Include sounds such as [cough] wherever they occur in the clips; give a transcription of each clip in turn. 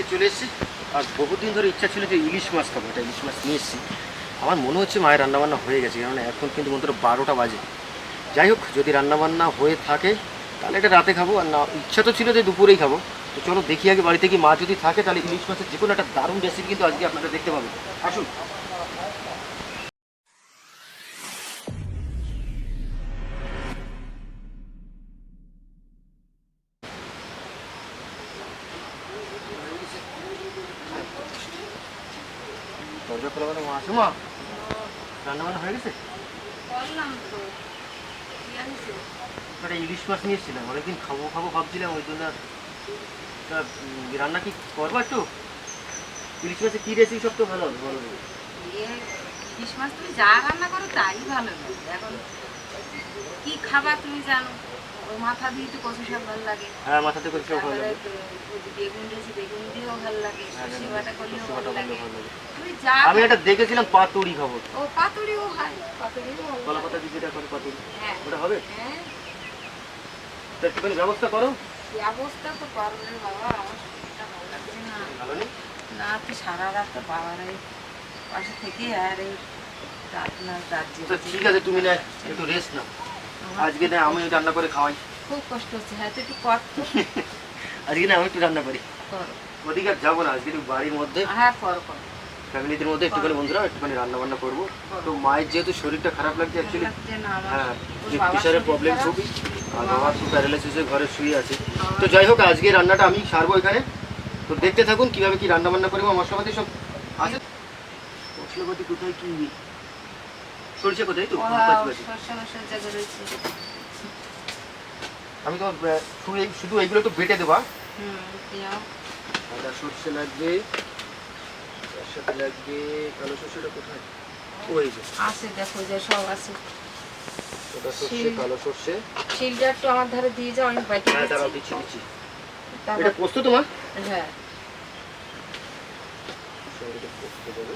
আজকে চলে এসেছি। আর বহুদিন ধরে ইচ্ছা ছিল যে ইলিশ মাছ খাব, এটা ইলিশ মাছ নিয়ে এসেছি। আমার মনে হচ্ছে মায়ের রান্নাবান্না হয়ে গেছে কারণ এখন কিন্তু মন্ত্র বারোটা বাজে। যাই হোক, যদি রান্নাবান্না হয়ে থাকে, তাহলে এটা রাতে খাব, আর না, ইচ্ছা তো ছিল যে দুপুরেই খাব। তো চলো দেখি আগে বাড়িতে কি মা যদি থাকে, তাহলে ইলিশ মাছের যে কোনো একটা দারুণ রেসিপি কিন্তু আজকে আপনারা দেখতে পাবেন। আসুন। খোলা মানে মা আসো মা রান্নাবান্না হয়ে গেছে? করলাম তো। একটা ইলিশ মাছ নিয়ে এসেছিলাম। অনেকদিন খাব খাব ভাবছিলাম ওই জন্য রান্না কি করব একটু? ইলিশ মাছের কী রেসিপি সব তো ভালো হবে বলো। ইলিশ মাছ তুমি যা রান্না করো তাই ভালো এখন কি খাবার তুমি জানো? ওই মাথা দিয়ে তো কচু শাক ভালো লাগে। হ্যাঁ ভালো লাগে। বেগুন দিয়েছি বেগুন দিয়েও ভালো লাগে হ্যাঁ, সর্ষে বাটা করলেও ভালো লাগে। করলেও ভালো লাগে। তুমি যা আমি একটা দেখেছিলাম পাতুড়ি খাব ও পাতুরিও হয় পাতুরিও ভালো কলা লাগে। পাতা দিয়ে যেটা করে পাতুড়ি হ্যাঁ। ওটা হবে? হ্যাঁ। তা একটুখানি ব্যবস্থা করো। তো বাবা আমার শরীরটা ভালো লাগছে না। ভালো নেই? না তো সারা রাত তো বাবার পাশে থেকে আর এই রাত না রাত ঠিক আছে তুমি না একটু রেস্ট নাও। আজকে না আমি রান্না করে খাওয়াই। খুব কষ্ট হচ্ছে হ্যাঁ তো একটু কর তো। [laughs] আজকে না আমি একটু রান্না করি। ওদিকে আর যাব না আজকে একটু বাড়ির মধ্যে। হ্যাঁ করো করো। ফ্যামিলিদের মধ্যে একটুখানি বন্ধুরা একটুখানি রান্না বান্না করব তো মায়ের যেহেতু শরীরটা খারাপ লাগছে অ্যাকচুয়ালি হ্যাঁ প্রেশারের প্রবলেম খুবই আর বাবা খুব প্যারালাইসিসে ঘরে শুয়ে আছে। তো যাই হোক আজকে রান্নাটা আমি সারবো এখানে। তো দেখতে থাকুন কীভাবে কি রান্না বান্না করব মশলাপাতি সব আছে। মশলাপাতি কোথায় কি? সরষে কোথায় তো ও, পাঁচ বাটি। সরষে মশলা জায়গা রয়েছে আমি তো শুধু শুধু এইগুলো একটু বেটে দেবা সাদা সর্ষে লাগবে তার সাথে লাগবে কালো সর্ষেটা কোথায়? ওই যে। আছে দেখো যে সব আছে। সাদা সর্ষে কালো সর্ষে। শিলটা একটু আমার ধারে দিয়ে যাও আমি হ্যাঁ দাঁড়াও দিচ্ছি। দিচ্ছি দিচ্ছি। এটা পোস্ত তোমার? হ্যাঁ। সঙ্গে এটা পোস্ত দেবে।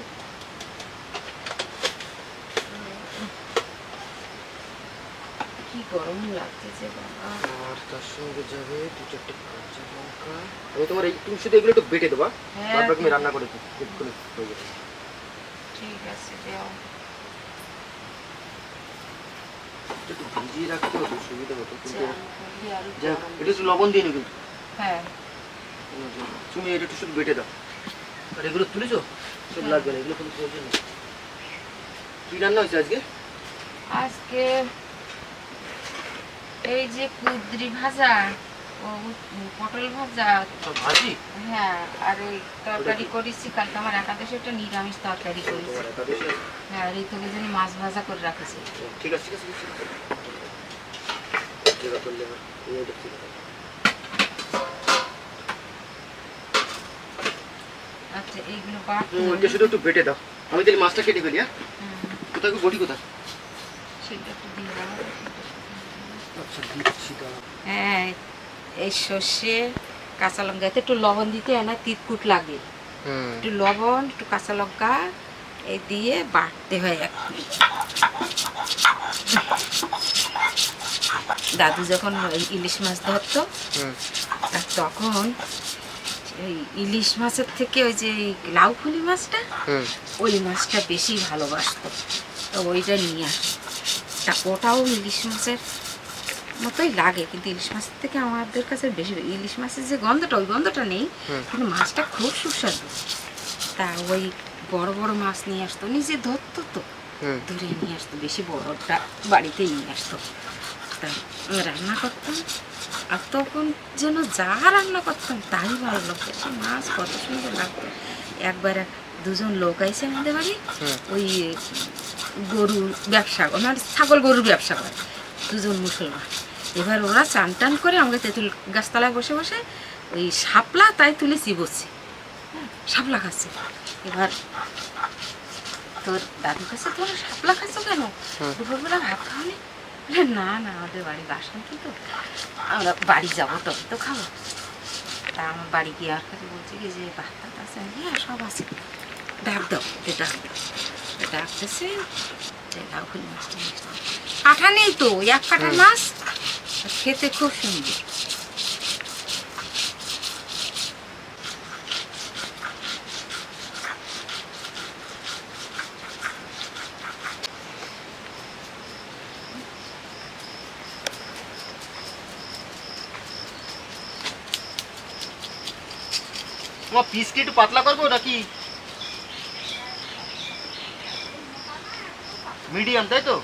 কি গরম লাগতেছে বাবা। আর তার সঙ্গে যাবে দু চারটে কাঁচা লঙ্কা। আমি তোমার এই তুমি শুধু এগুলো একটু বেটে দেবা হ্যাঁ তারপর তুমি রান্না করে এক্ষুনি হয়ে যাবে। ঠিক আছে দেও। একটু ভিজিয়ে রাখতে হতো সুবিধা হতো কিন্তু যাই এটা একটু লবণ দিয়ে নি হ্যাঁ। তুমি এটা একটু শুধু বেটে দাও। আর এগুলো তুলেছো? সব। লাগবে না এগুলো কোনো প্রয়োজন নেই। কি রান্না হয়েছে আজকে? আজকে এই যে কুদ্রি ভাজা ও পটল ভাজা। ভাজি? হ্যাঁ আর এই তরকারি করেছি কালকে আমার একাদশে একটা নিরামিষ তরকারি করেছি? হ্যাঁ আর এই তোকে জানি মাছ ভাজা করে রাখেছি। ঠিক আছে ঠিক আছে। আচ্ছা এইগুলো বাট শুধু একটু বেটে দাও। আমি তাহলে মাছটা কেটে ফেলি হ্যাঁ? কোথায় বটি কোথায়? সেটা একটু দিয়ে দাও। আচ্ছা দিচ্ছি দাও হ্যাঁ এই সর্ষে কাঁচা লঙ্কা এতে একটু লবণ দিতে হয় না তিতকুট লাগে। একটু লবণ একটু কাঁচা লঙ্কা এই দিয়ে বাটতে হয় এক দাদু যখন ইলিশ মাছ ধরতো তখন এই ইলিশ মাছের থেকে ওই যে লাউ ফুলি মাছটা হুম। ওই মাছটা বেশি ভালোবাসতো। তো ওইটা নিয়ে আসে তা ওটাও ইলিশ মাছের মতোই লাগে কিন্তু ইলিশ মাছের থেকে আমাদের কাছে বেশি ইলিশ মাছের যে গন্ধটা ওই গন্ধটা নেই। কিন্তু মাছটা খুব সুস্বাদু। তা ওই বড় বড় মাছ নিয়ে আসতো নিজে ধরতো তো ধরে নিয়ে আসতো বেশি বড়টা বাড়িতে নিয়ে আসতো। তা রান্না করতাম আর তখন যেন যা রান্না করতাম তাই ভালো লাগতো সে মাছ কত সুন্দর লাগতো। একবার দুজন লোক আইসে আমাদের বাড়ি ওই গরুর ব্যবসা মানে ছাগল গরুর ব্যবসা করে। দুজন মুসলমান। এবার ওরা চান টান করে আমাকে তেঁতুল গাছতলায় বসে বসে ওই শাপলা তাই তুলে চিবোচ্ছে। হ্যাঁ, শাপলা খাচ্ছে। এবার তোর দাদুর কাছে তোর শাপলা খাচ্ছ কেন। দুপুরবেলা ভাত বলে, না না আমাদের বাড়ি বাসন্তী তো আমরা বাড়ি যাব তবে তো খাব তা আমার বাড়ি গিয়ে আর কাছে বলছি কি যে ভাত টাত আছে হ্যাঁ সব আছে। ডাক দাও ডাক দাও। ডাকতেছে কাঁঠা নেই। তো এক কাঁঠা মাছ? খেতে খুব সুন্দর। তোমার পিস কি একটু পাতলা করব নাকি? মিডিয়াম তাই তো?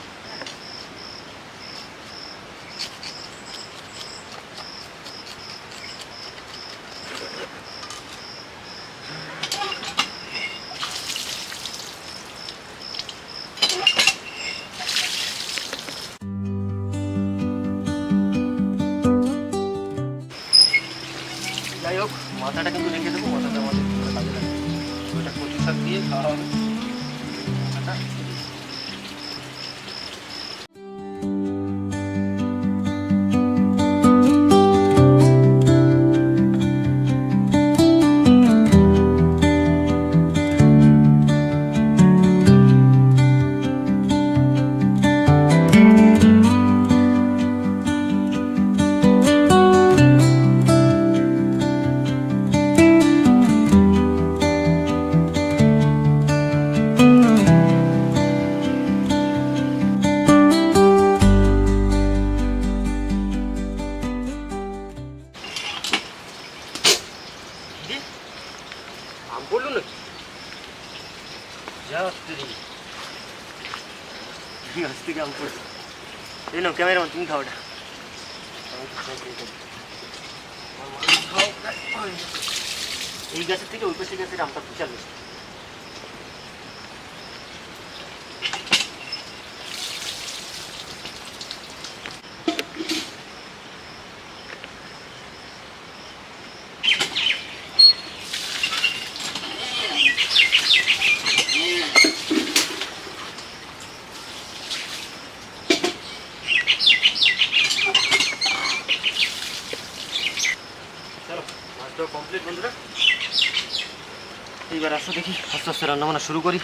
এইবার আসো দেখি। আস্তে আস্তে রান্না বান্না শুরু করি।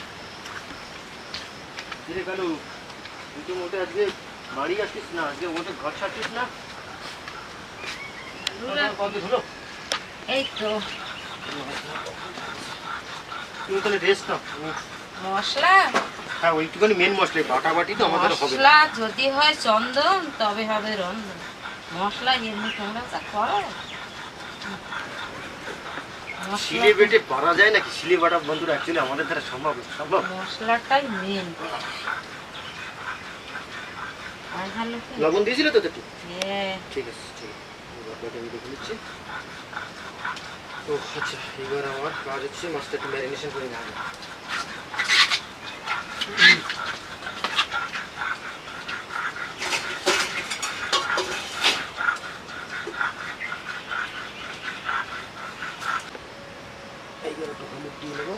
কিরে কালু তুই তো মোটে আজকে বাড়ি আসছিস না আজকে মোটে ঘর ছাড়ছিস না? এই তো। তুমি তাহলে রেস্ট নাও। মশলা? হ্যাঁ মেন মশলা এই বাটাবাটি তো আমাদের হবে। মশলা যদি হয় চন্দন তবে হবে রন্ধন। মশলা এমনি তোমরা করো। মশলা শিলে বেটে বাড়া যায় নাকি? শিলে বাটা বন্ধুরা অ্যাকচুয়ালি আমাদের দ্বারা সম্ভব সম্ভব? মশলাটাই মেন? লবণ দিয়েছিলে তো একটু হ্যাঁ। ঠিক আছে ঠিক আছে। আমি দেখে নিচ্ছি। ও আচ্ছা এবার আমার কাজ হচ্ছে মাছটা একটু ম্যারিনেশন করে নেওয়া হবে। এইবার একটু হলুদ দিয়ে নেব।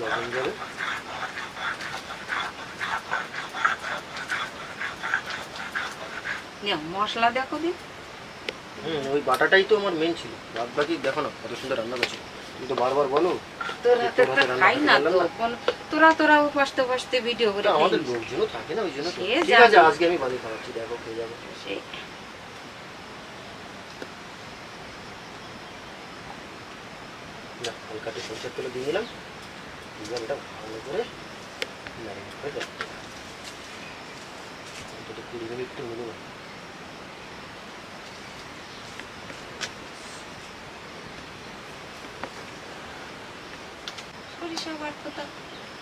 লবণ যাবে মশলা দেখো দিন হুম ওই বাটাটাই তো আমার মেন ছিল। বাদ বাকি দেখো না কত সুন্দর রান্না করছে তুমি তো বারবার বলো তোরা তোর খাই না উপাসতে উপাসতে ভিডিও করে আমাদের লোকজনও থাকে না ওই জন্য ঠিক আছে আজকে আমি বাড়ি খাওয়াচ্ছি দেখো খেয়ে যাব। সেই না হালকা সরষের তেলে দিয়ে এবার এটা ভালো করে ম্যারিনেট অন্তত কুড়ি মিনিট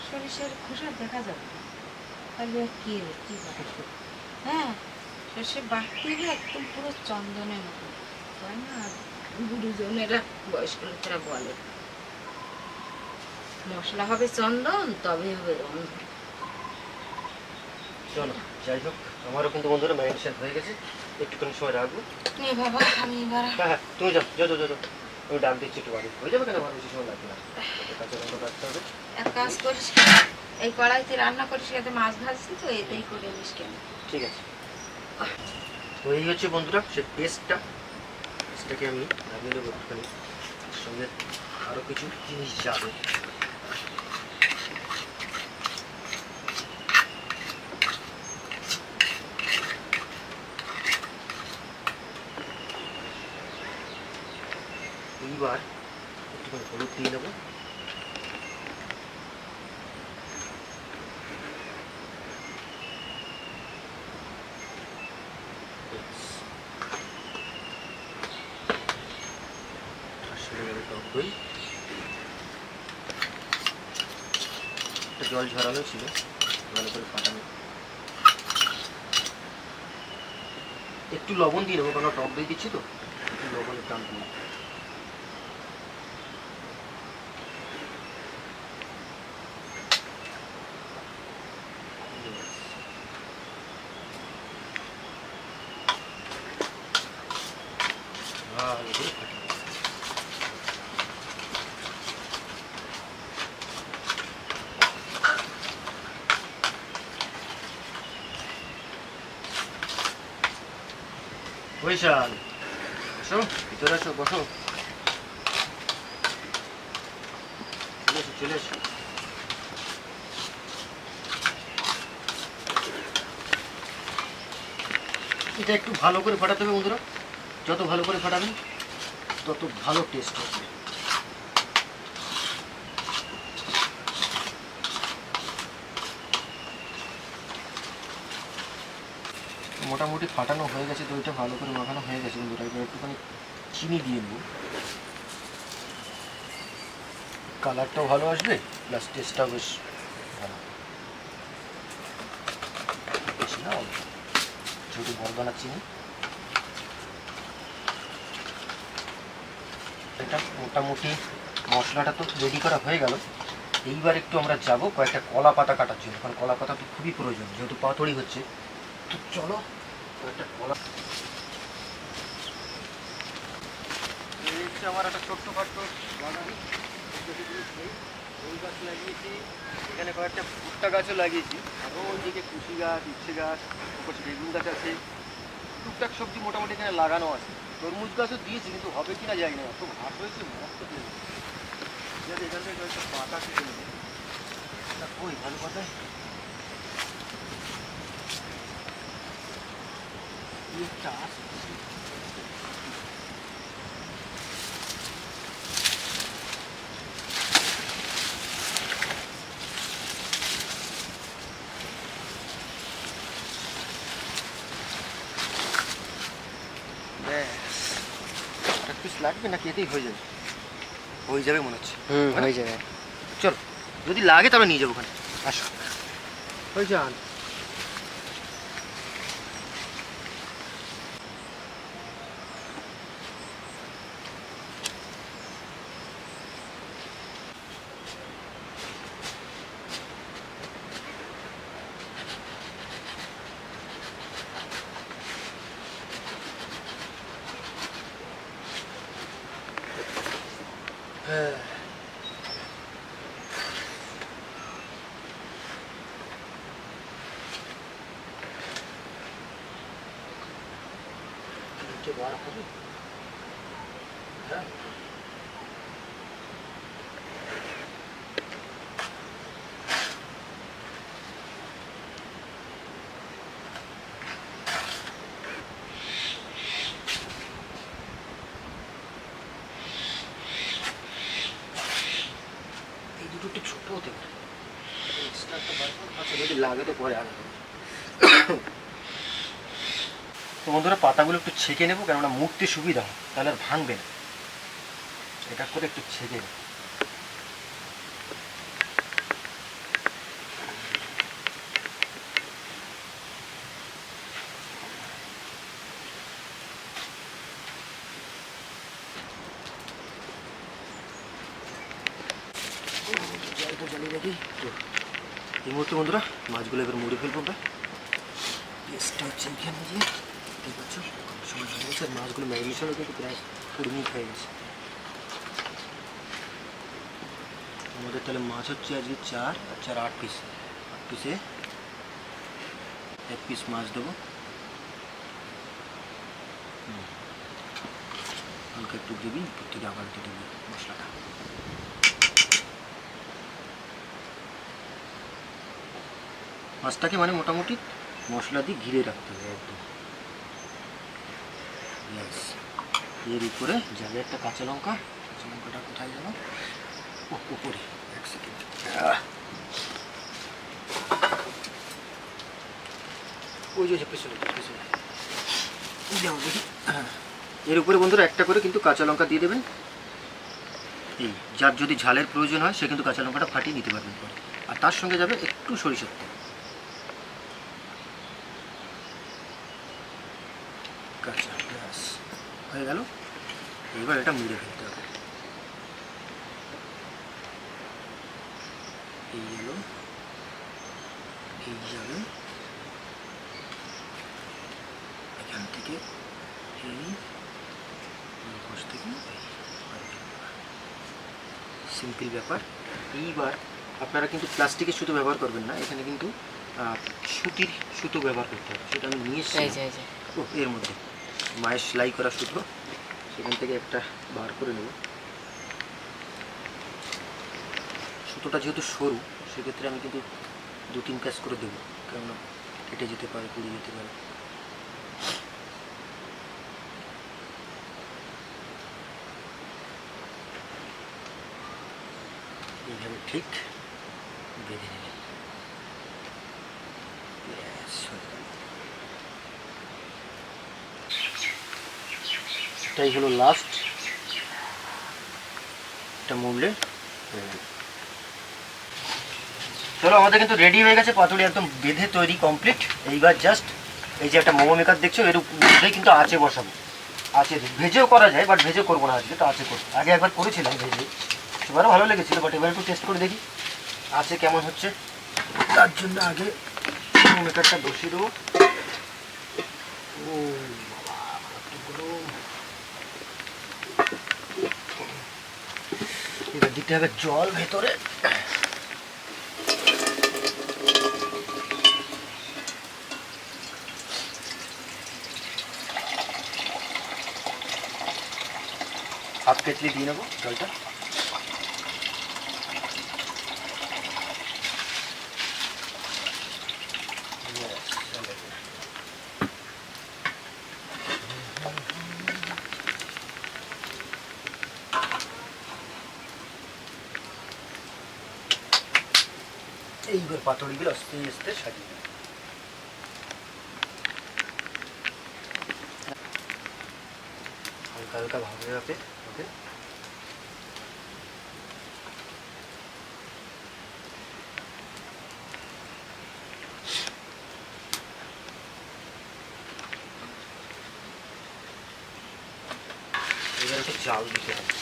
সরিষার খোসা দেখা যাবে। তাহলে কি? হ্যাঁ সর্ষে বাটতে গেলে একদম পুরো চন্দনের মতো। হয় না? গুরুজনেরা বয়স্ক লোকেরা বলে। মশলা হবে চন্দন তবে হবে রন্ধন চলো যাই হোক আমারও কিন্তু বন্ধুরা ম্যারিনেশন হয়ে গেছে। একটুখানি সময় রাখব। নে বাবা আমি এবার হ্যাঁ হ্যাঁ তুমি যাও যাও যাও যাও। আমি ডাক দিচ্ছি একটু বাড়ি। হয়ে যাবে কেন? আমার বেশি সময় লাগবে না। কাঁচা লঙ্কা কাটতে হবে। এক কাজ করিস এই কড়াইতে রান্না করিস এতে মাছ ভাজছি তো এতেই করে নিস কেন? ঠিক আছে। তো এই হচ্ছে বন্ধুরা সে পেস্টটা পেস্টটাকে আমি লাগিয়ে দেবো একটুখানি। সঙ্গে আরও কিছু জিনিস যাবে। এইবার একটুখানি হলুদ দিয়ে একটা জল ঝরানো ছিল, ভালো করে ফাটানো। একটু লবণ দিয়ে নেব কারণ টক দই দিচ্ছি তো? একটু লবণের টান দিয়ে ভালো বৈশাল বসো ভিতরে আসো, বসো। চলে চলে এটা একটু ভালো করে ফাটাতে হবে বন্ধুরা। যত ভালো করে ফাটাবেন তত ভালো টেস্ট হবে মোটামুটি ফাটানো হয়ে গেছে, দইটা ভালো করে মাখানো হয়ে গেছে বন্ধুরা। এবার একটুখানি চিনি দিয়ে নেব। কালারটাও ভালো আসবে প্লাস টেস্টটাও বেশ ভালো। বেশি না অল্প। যেহেতু চিনি। এটা মোটামুটি মশলাটা তো রেডি করা হয়ে গেল। এইবার একটু আমরা যাব কয়েকটা কলা পাতা কাটার জন্য, কারণ কলা পাতা তো খুবই প্রয়োজন, যেহেতু পাতড়ি হচ্ছে। তো চলো কয়েকটা কলা আমার একটা ছোট্ট খাট্ট বাগান ওই গাছ লাগিয়েছি, এখানে কয়েকটা ভুট্টা গাছও লাগিয়েছি। আরও ওইদিকে কুশি গাছ, ইচ্ছে গাছ বেগুন গাছ আছে। টুকটাক সবজি মোটামুটি এখানে লাগানো আছে। তরমুজ গাছও দিয়েছি, কিন্তু হবে কিনা জানি না। এত ঘাট হয়েছে, মস্ত এখান থেকে পাতা কেটে নেবে। কই, ভালো কথা একটা লাগবে নাকি এতেই হয়ে যাবে? হয়ে যাবে মনে হচ্ছে। হুম? হয়ে যাবে। চলো যদি লাগে তবে নিয়ে যাব ওখানে। আসো। হয়ে যান। নিচে বার হবে হ্যাঁ এই দুটো একটু ছোট হতে পারে এক্সট্রা একটা বার করো। আচ্ছা যদি লাগে তো বন্ধুরা পাতাগুলো একটু ছেঁকে নেব, কেননা মুড়তে সুবিধা হয়, তাহলে আর ভাঙবে না। এটা করে একটু ছেঁকে নেব। এই মুহূর্তে বন্ধুরা, মাছগুলো এবার মুড়ে ফেলব আমরা। এখানে ঠিক আছে সময় হয়ে গেছে, মাছগুলো ম্যারিনেশনও কিন্তু প্রায় কুড়ি হয়ে গেছে। আমাদের তাহলে মাছ হচ্ছে আজকে চার আর চার আট পিস আট পিসে এক পিস মাছ দেবো। হালকা একটু দিবি থেকে আবার দিয়ে দিবি মশলাটা। মাছটাকে মানে মোটামুটি মশলা দিয়ে ঘিরে রাখতে হবে একদম। ব্যাস এর উপরে যাবে একটা কাঁচা লঙ্কা, কাঁচা লঙ্কাটা কোথায় যেন? উপরে। এক সেকেন্ড ওই যে পেছনে পেছনে। এর উপরে বন্ধুরা একটা করে কিন্তু কাঁচা লঙ্কা দিয়ে দেবেন। এই, যার যদি ঝালের প্রয়োজন হয়, সে কিন্তু কাঁচা লঙ্কাটা ফাটিয়ে নিতে পারবেন পরে। আর তার সঙ্গে যাবে একটু সরিষার তেল কাঁচা ব্যাস হয়ে গেল। এবার এটা মুড়ে ফেলতে হবে। এই গেল এই যাবে এখান থেকে এই মুখোশ থেকে সিম্পল ব্যাপার। এইবার আপনারা কিন্তু প্লাস্টিকের সুতো ব্যবহার করবেন না এখানে কিন্তু সুতির সুতো ব্যবহার করতে হবে। সেটা আমি নিয়ে এসেছি। এর মধ্যে। মায়ের সেলাই করা সুতো, সেখান থেকে একটা বার করে নেব। সুতোটা যেহেতু সরু, সেক্ষেত্রে আমি কিন্তু দু তিন কাজ করে দেবো, কেননা কেটে যেতে পারে, পুড়ে যেতে পারে। এইভাবে ঠিক বেঁধে নেবেন ব্যাস, হয়ে গেল। এটাই হলো লাস্ট এটা মুড়লে চলো আমাদের কিন্তু রেডি হয়ে গেছে পাতুরি একদম বেঁধে তৈরি কমপ্লিট এইবার জাস্ট এই যে একটা মোমো মেকার দেখছ এর মধ্যেই কিন্তু আঁচে বসাবো। দিই। ভেজেও করা যায় বাট ভেজে করব না আজকে তো আঁচে করব। আগে একবার করেছিলাম ভেজে। এবারও ভালো লেগেছিলো বাট এবার একটু টেস্ট করে দেখি। আছে কেমন হচ্ছে? তার জন্য আগে মোমো মেকারটা বসিয়ে দেবো। ও বাবা, গরম। এবার দিতে হবে জল ভেতরে। হাফ কেটলি দিয়ে নেব জলটা Yes, চলে গেলো। এইবার পাতুরিগুলো আস্তে আস্তে সাজিয়ে। হালকা হালকা ভাবে ভাবে ওকে জাল দিতে হবে।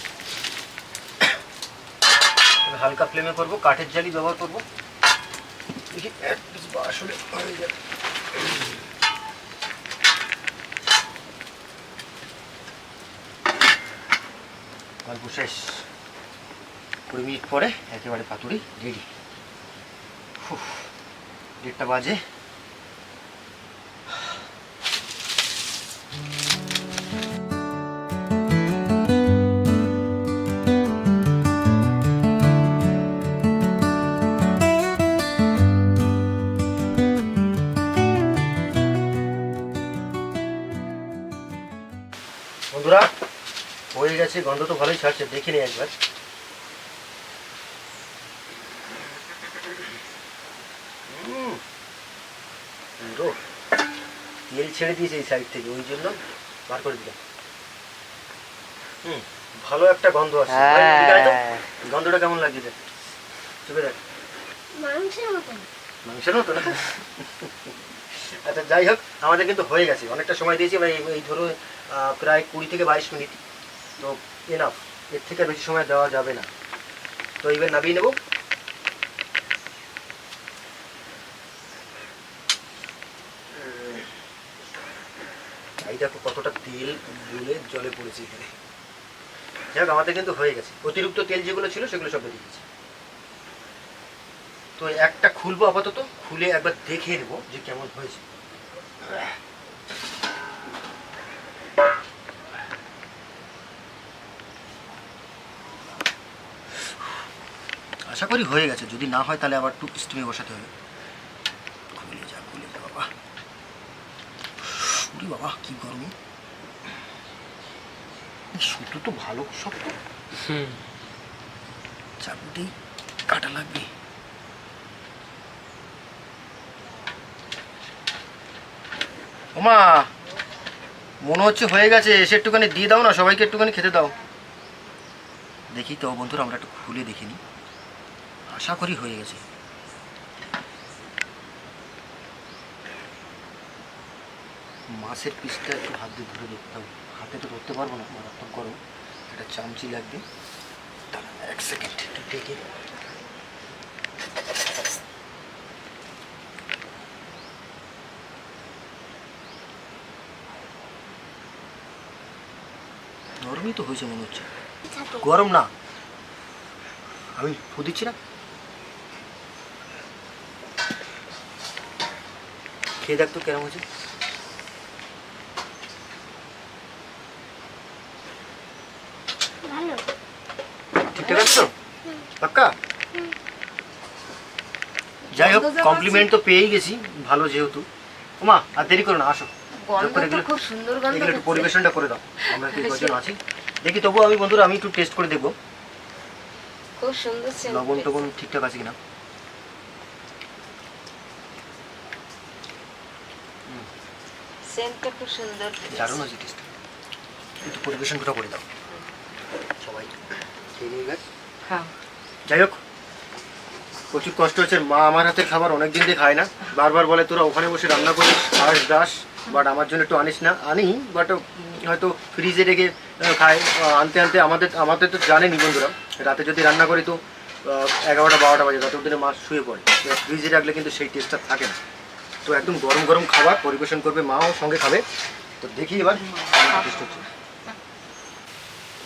হালকা ফ্লেমে করব, কাঠের জালি ব্যবহার করব। দেখি, এক পিস বা আসলে হয়ে গল্প শেষ। কুড়ি মিনিট পরে একেবারে পাতুরি রেডি দেড়টা বাজে। বন্ধুরা হয়ে গেছে গন্ধ তো ভালোই ছাড়ছে দেখে নি একবার। তেল ছেড়ে দিয়েছে এই সাইড থেকে ওই জন্য বার করে দিলাম। হুম ভালো একটা গন্ধ আয় তো। গন্ধটা কেমন লাগছে? দেখ চুপে দেখ মাংসের মতন। মাংসের মতো না আচ্ছা যাই হোক আমাদের কিন্তু হয়ে গেছে। অনেকটা সময় দিয়েছি এই- ধরো প্রায় কুড়ি থেকে বাইশ মিনিট। তো এনাফ এর থেকে বেশি সময় দেওয়া যাবে না। তো এবার নামিয়ে নেব। এই দেখো কতটা তেল গুলে জলে পড়েছে এখানে। যাই হোক আমাদের কিন্তু হয়ে গেছে। অতিরিক্ত তেল যেগুলো ছিল, সেগুলো সব বেরিয়ে গেছে। তো একটা খুলবো আপাতত। খুলে একবার দেখে নেব যে কেমন হয়েছে। আশা করি হয়ে গেছে। যদি না হয় তাহলে আবার একটু স্টিমে বসাতে হবে। খুলে যা খুলে যা বাবা। উরি বাবা কি গরম। সুতো তো ভালো শক্ত। চাকুতেই কাটা লাগবে। ওমা মনে হচ্ছে হয়ে গেছে। এসে একটুখানি দিয়ে দাও না সবাইকে একটুখানি খেতে দাও। দেখি তো বন্ধুরা আমরা একটু খুলে দেখিনি আশা করি হয়ে গেছে। মাছের পিসটা একটু হাত দিয়ে ধরে দেখতে হবে হাতে তো ধরতে পারব না মারাত্মক গরম। একটা চামচি লাগবে। এক সেকেন্ড একটু ডেকে নরমই তো হয়েছে মনে হচ্ছে। গরম না। আমি ফু দিচ্ছি না। খেয়ে দেখ তো কেমন হয়েছে। ঠিকঠাক আছে পাক্কা? যাই হোক কমপ্লিমেন্ট তো পেয়েই গেছি ভালো যেহেতু। ওমা আর দেরি করো না আসো। খুব সুন্দর এগুলো একটু পরিবেশনটা করে দাও আমরা কি কজন আছি। দেখি তবু আমি বন্ধুরা আমি একটু টেস্ট করে দেখব। খুব সুন্দর লবণ। টবণ ঠিকঠাক আছে কিনা? সেন্টটা খুব সুন্দর দারুণ টেস্ট একটু পরিবেশনটা করে দাও। সবাই খেয়ে নিয়ে গেছে খাও। যাই হোক প্রচুর কষ্ট হচ্ছে মা আমার হাতের খাবার অনেক দিন দিয়ে খায় না। বারবার বলে তোরা ওখানে বসে রান্না করিস খাস দাস বাট আমার জন্য একটু আনিস না। আনি বাট হয়তো ফ্রিজে রেখে খায়। আনতে আনতে আমাদের আমাদের তো জানেনি বন্ধুরা। রাতে যদি রান্না করি তো এগারোটা বারোটা বাজে তত দিনে মাছ শুয়ে পড়ে। ফ্রিজে রাখলে কিন্তু সেই টেস্টটা থাকে না। তো একদম গরম গরম খাবার পরিবেশন করবে মাও সঙ্গে খাবে। তো দেখি এবার হচ্ছে।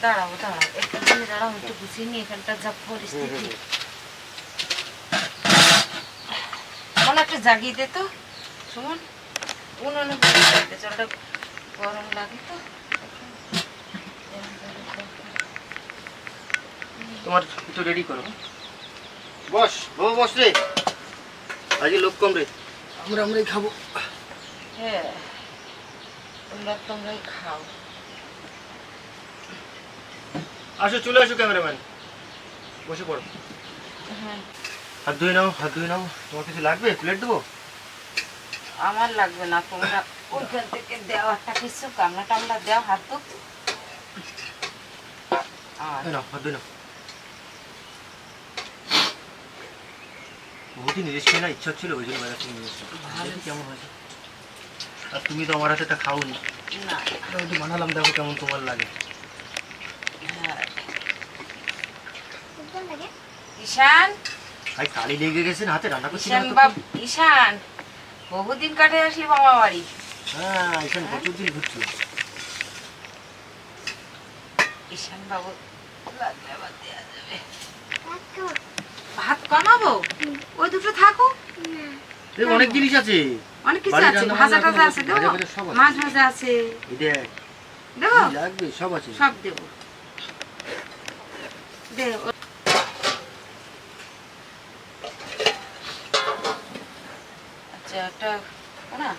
দাঁড়াও একটু দাঁড়াও একটু গুছিয়ে নিই এখানটা যা পরিস্থিতি। হুম, হুম। মনে একটু জাগিয়ে দে তো সুমন। উনুনে জলটা গরম লাগে তো। তোমার একটু রেডি করো। বস বাবা বস রে আজকে লোক কম রে। আমরা আমরাই খাব। হ্যাঁ তোমরা তোমরাই খাও। আসো চলে আসো ক্যামেরাম্যান। বসে পড়ো। হ্যাঁ। হাত ধুয়ে নাও হাত ধুয়ে নাও। তোমার কিছু লাগবে? প্লেট দেবো? আমার লাগবে না তোমরা ওইখান থেকে দেওয়া একটা কিছু কামলা টামলা দেওয়া হাত তো আর নাও হাত ধুয়ে নাও। বহুদিন ইলিশ খেয়ে না ইচ্ছা ছিল ওই জন্য বাজার থেকে নিয়ে এসেছি। কেমন হয়েছে আর তুমি তো আমার হাতে খাওনি। না। একটু বানালাম দেখো কেমন তোমার লাগে। হ্যাঁ। ঈশান? ভাই কালি লেগে গেছে না হাতে রান্না করছি ঈশান বাব ঈশান বহুদিন কাটে আসলি মামা বাড়ি। হ্যাঁ দিন ঘুরছি ঈশান বাবু লাগবে আবার দেয়া যাবে। ভাত কমাবো? ওই দুটো থাকো অনেক জিনিস আছে। অনেক কিছু আছে। ভাজা টাজা আছে দেবো। মাছ ভাজা আছে। দেবো? সব আছে। সব দেবো। দে আচ্ছা একটা না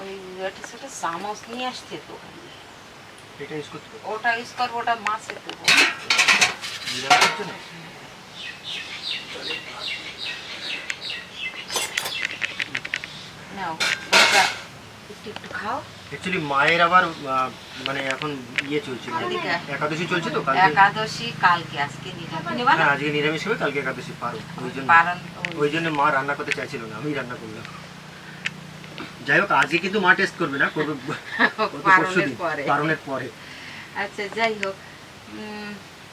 ওই একটা সেটা চামচ নিয়ে আসছে তো। ওটা ইউজ করব ওটা মাছে দেবো? নাও একটু একটু খাও। অ্যাকচুয়ালি মায়ের আবার আহ, মানে এখন ইয়ে চলছে মানে একাদশী চলছে তো কালকে। একাদশী কালকে আজকে নিরামিষ। হ্যাঁ আজকে নিরামিষ হবে কালকে একাদশী পারো। ওই জন্য ওই জন্য মা রান্না করতে চাইছিল না আমি রান্না করলাম। যাই হোক আজকে কিন্তু মা টেস্ট করবে না করবে পরশু দিন পারণের পরে। আচ্ছা যাই হোক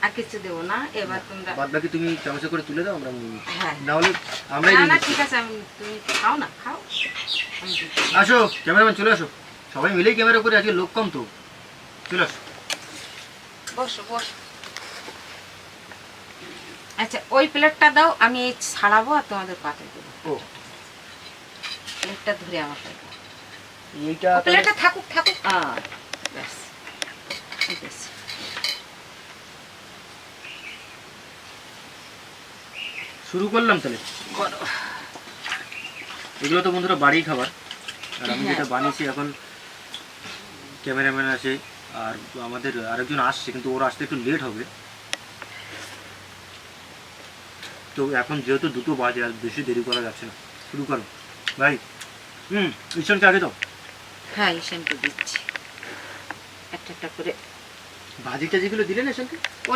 আর কিছু দেবো না এবার তোমরা বাদ বাকি তুমি চামচে করে তুলে দাও আমরা হ্যাঁ। না হলে আমরাই না না ঠিক আছে আমি তুমি খাও না খাও। আসো ক্যামেরাম্যান চলে আসো। সবাই মিলেই ক্যামেরা করে আজকে লোক কম তো। চলে আসো। বসো বসো। আচ্ছা ওই প্লেটটা দাও আমি এই ছাড়াবো আর তোমাদের পাতে দেবো। ও। প্লেটটা ধরে আমার এইটা প্লেটটা থাকুক থাকুক। আহ, ব্যাস। ঠিক আছে শুরু করলাম তাহলে? এগুলো তো বন্ধুরা বাড়ি খাবার। আর আমি হ্যাঁ। যেটা বানিয়েছি এখন ক্যামেরাম্যান আছে আর আমাদের আরেকজন আসছে কিন্তু ওর আসতে একটু লেট হবে। তো এখন যেহেতু দুটো বাজে আর বেশি দেরি করা যাচ্ছে না। শুরু করো। ভাই হুম ঈশানকে আগে দাও। হ্যাঁ ঈশানকে দিচ্ছি। একটা একটা করে। ভাজিটা যেগুলো দিলেন ঈশানকে? ও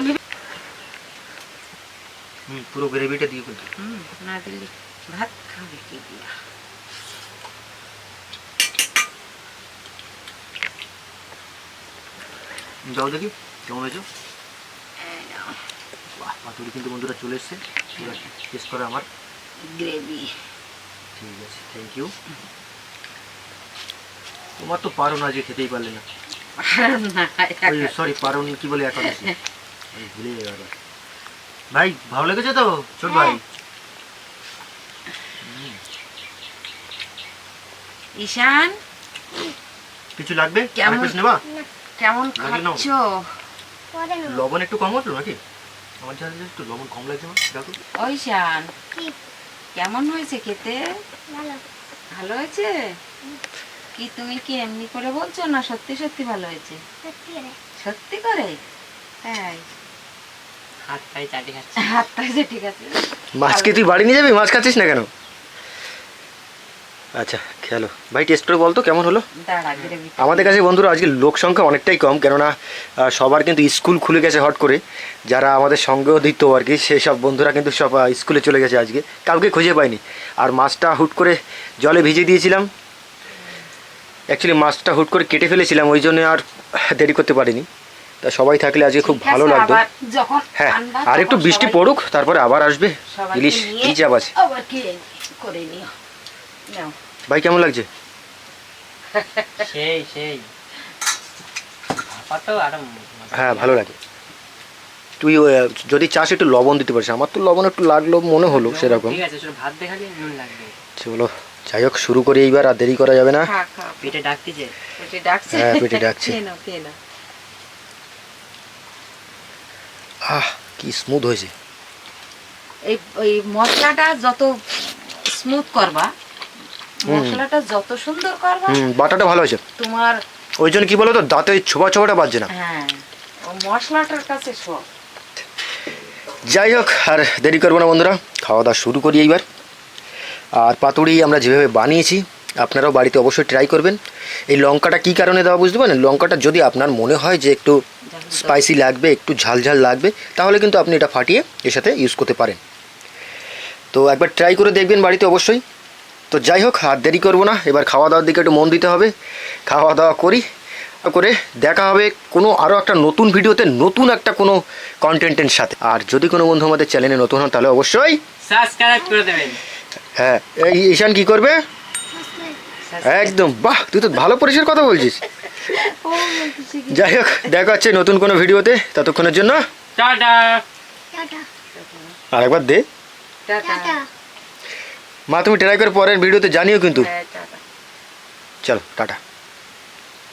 হুম পুরো গ্রেভিটা দিয়ে কিন্তু হুম না দিলে ভাত খাবে কি দিয়া? যাও দেখি কেমন হয়েছো? বাহ পাতুরি কিন্তু বন্ধুরা চলে এসছে। টেস্ট করে আমার। গ্রেভি। ঠিক আছে থ্যাংক ইউ তোমার তো পারো না যে খেতেই পারলে না। সরি পারো কি বলে [laughs] আমি ভুলে বারবার ভাই ভালো লেগেছে তো? ছোট ভাই। ঈশান? কিছু লাগবে? কেমন? piece নেবা? কেমন। খাচ্ছ? লবণ একটু কম হতো নাকি? আমার জানি একটু লবণ কম লাগছে আমার দেখো। ওই শান কি? কেমন হয়েছে খেতে? ভালো। ভালো হয়েছে? কি তুমি কি এমনি করে বলছো না সত্যি সত্যি ভালো হয়েছে? সত্যি রে সত্যি করে? তাই হাত পায়ে চাটি খাচ্ছে হাত পাইছে ঠিক আছে। মাছকে তুই বাড়ি নিয়ে যাবি? মাছ খাচ্ছিস না কেন? আচ্ছা খেলো ভাই টেস্ট করে বলতো কেমন হলো? আমাদের কাছে বন্ধুরা আজকে লোক সংখ্যা অনেকটাই কম কেননা সবার কিন্তু স্কুল খুলে গেছে হট করে। যারা আমাদের সঙ্গেও দিত আর কি সেই সব বন্ধুরা কিন্তু সব স্কুলে চলে গেছে আজকে। কাউকে খুঁজে পাইনি। আর মাছটা হুট করে জলে ভিজিয়ে দিয়েছিলাম। অ্যাকচুয়ালি মাছটা হুট করে কেটে ফেলেছিলাম ওই জন্য আর দেরি করতে পারিনি। তা সবাই থাকলে আজকে খুব ভালো লাগতো। হ্যাঁ আর একটু বৃষ্টি পড়ুক তারপরে আবার আসবে। ইলিশ কি চাপ আছে ভাই কেমন লাগছে? সেই সেই। হ্যাঁ ভালো লাগে। তুই যদি চাস একটু লবণ দিতে পারিস। আমার তো লবণ একটু লাগল মনে হলো সেরকম। ঠিক আছে শুধু ভাত দেখালে নুন লাগবে। চলো যাই হোক শুরু করি এইবার আর দেরি করা যাবে না। পেটে ডাকছে হ্যাঁ, পেটে ডাকছে। খেয়ে নাও খেয়ে নাও আহ কি স্মুথ হয়েছে। এই ওই মশলাটা যত স্মুথ করবা মশলাটা যত সুন্দর করবা হুম বাটাটা ভালো হয়েছে। তোমার ওই জন্য কি বলো তো দাঁতে ছোপা ছোপাটা বাজছে না। হ্যাঁ মশলাটার কাছে সব যাই হোক আর দেরি করব না বন্ধুরা খাওয়া দাওয়া শুরু করি এইবার। আর পাতুড়ি আমরা যেভাবে বানিয়েছি আপনারাও বাড়িতে অবশ্যই ট্রাই করবেন। এই লঙ্কাটা কী কারণে দেওয়া বুঝতে পারেন লঙ্কাটা যদি আপনার মনে হয় যে একটু স্পাইসি লাগবে একটু ঝাল ঝাল লাগবে তাহলে কিন্তু আপনি এটা ফাটিয়ে এর সাথে ইউজ করতে পারেন। তো একবার ট্রাই করে দেখবেন বাড়িতে অবশ্যই। তো যাই হোক আর দেরি করব না। এবার খাওয়া দাওয়ার দিকে একটু মন দিতে হবে। খাওয়া দাওয়া করি করে দেখা হবে কোনো আরও একটা নতুন ভিডিওতে নতুন একটা কোনো কন্টেন্টের সাথে। আর যদি কোনো বন্ধু আমাদের চ্যানেলে নতুন হন তাহলে অবশ্যই সাবস্ক্রাইব করে দেবেন। হ্যাঁ এই ঈশান কি করবে? একদম। বাহ তুই তো ভালো পরিষ্কার কথা বলছিস। যাই হোক দেখা হচ্ছে নতুন কোনো ভিডিওতে। ততক্ষণের জন্য। আর একবার আরেকবার দে মা তুমি ট্রাই করে পরের ভিডিওতে জানিও কিন্তু। হ্যাঁ চলো টাটা।